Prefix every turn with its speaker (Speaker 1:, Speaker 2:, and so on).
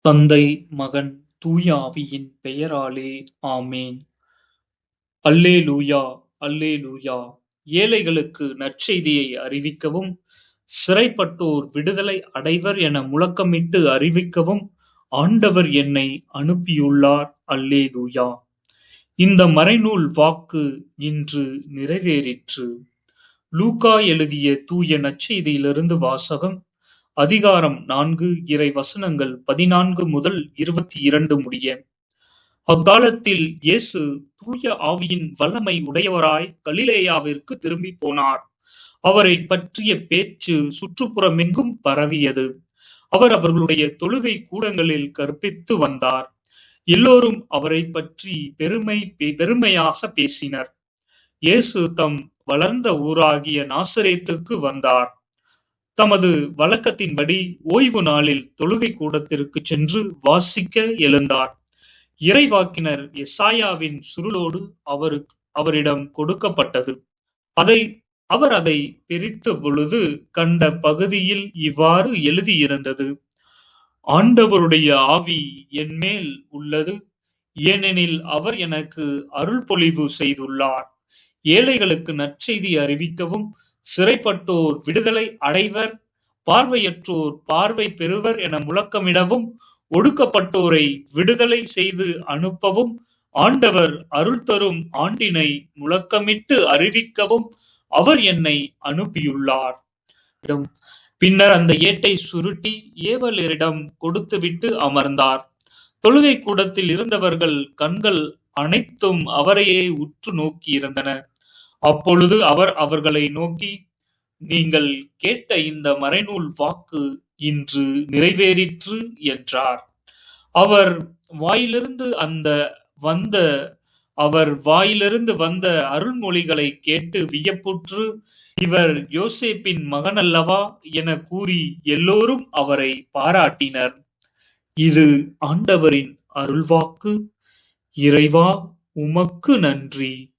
Speaker 1: தந்தை, மகன், தூய ஆவியின் பெயராலே ஆமேன் அல்லேலூயா, அல்லேலூயா. ஏழைகளுக்கு நற்செய்தியை அறிவிக்கவும், சிறைப்பட்டோர் விடுதலை அடைவர் என முழக்கமிட்டு அறிவிக்கவும் ஆண்டவர் என்னை அனுப்பியுள்ளார். அல்லேலூயா. இந்த மறைநூல் வாக்கு இன்று நிறைவேறிற்று. லூகா எழுதிய தூய நற்செய்தியிலிருந்து வாசகம் அதிகாரம் நான்கு இறை வசனங்கள் பதினான்கு முதல் இருபத்தி இரண்டு முடிய. அக்காலத்தில் இயேசு தூய ஆவியின் வல்லமை உடையவராய் கலிலேயாவிற்கு திரும்பி போனார். அவரை பற்றிய பேச்சு சுற்றுப்புறமெங்கும் பரவியது. அவர் அவர்களுடைய தொழுகை கூடங்களில் கற்பித்து வந்தார். எல்லோரும் அவரை பற்றி பெருமை பெருமையாக பேசினர். இயேசு தம் வளர்ந்த ஊராகிய நாசரேத்துக்கு வந்தார். தமது வழக்கத்தின்படி ஓய்வு நாளில் தொழுகை கூடத்திற்கு சென்று வாசிக்க எழுந்தார். இறைவாக்கினர் எசாயாவின் சுருளோடு அவருக்கு அவரிடம் கொடுக்கப்பட்டது. அதை அவர் அதை பிரித்த பொழுது கண்ட பகுதியில் இவ்வாறு எழுதியிருந்தது. ஆண்டவருடைய ஆவி என் மேல் உள்ளது ஏனெனில் அவர் எனக்கு அருள் பொழிவு செய்துள்ளார். ஏழைகளுக்கு நற்செய்தி அறிவிக்கவும் சிறைப்பட்டோர் விடுதலை அடைவர் பார்வையற்றோர் பார்வை பெறுவர் என முழக்கமிடவும் ஒடுக்கப்பட்டோரை விடுதலை செய்து அனுப்பவும் ஆண்டவர் அருள் தரும் ஆண்டினை முழக்கமிட்டு அறிவிக்கவும் அவர் என்னை அனுப்பியுள்ளார். பின்னர் அந்த ஏட்டை சுருட்டி ஏவலரிடம் கொடுத்துவிட்டு அமர்ந்தார். தொழுகை கூடத்தில் இருந்தவர்கள் கண்கள் அனைத்தும் அவரையே உற்று நோக்கியிருந்தனர் அப்பொழுது அவர் அவர்களை நோக்கி நீங்கள் கேட்ட இந்த மறைநூல் வாக்கு இன்று நிறைவேறிற்று என்றார். அவர் வாயிலிருந்து அந்த வந்த அவர் வாயிலிருந்து வந்த அருள்மொழிகளை கேட்டு வியப்புற்று இவர் யோசேப்பின் மகன் அல்லவா என கூறி எல்லோரும் அவரை பாராட்டினர். இது ஆண்டவரின் அருள்வாக்கு. இறைவா உமக்கு நன்றி.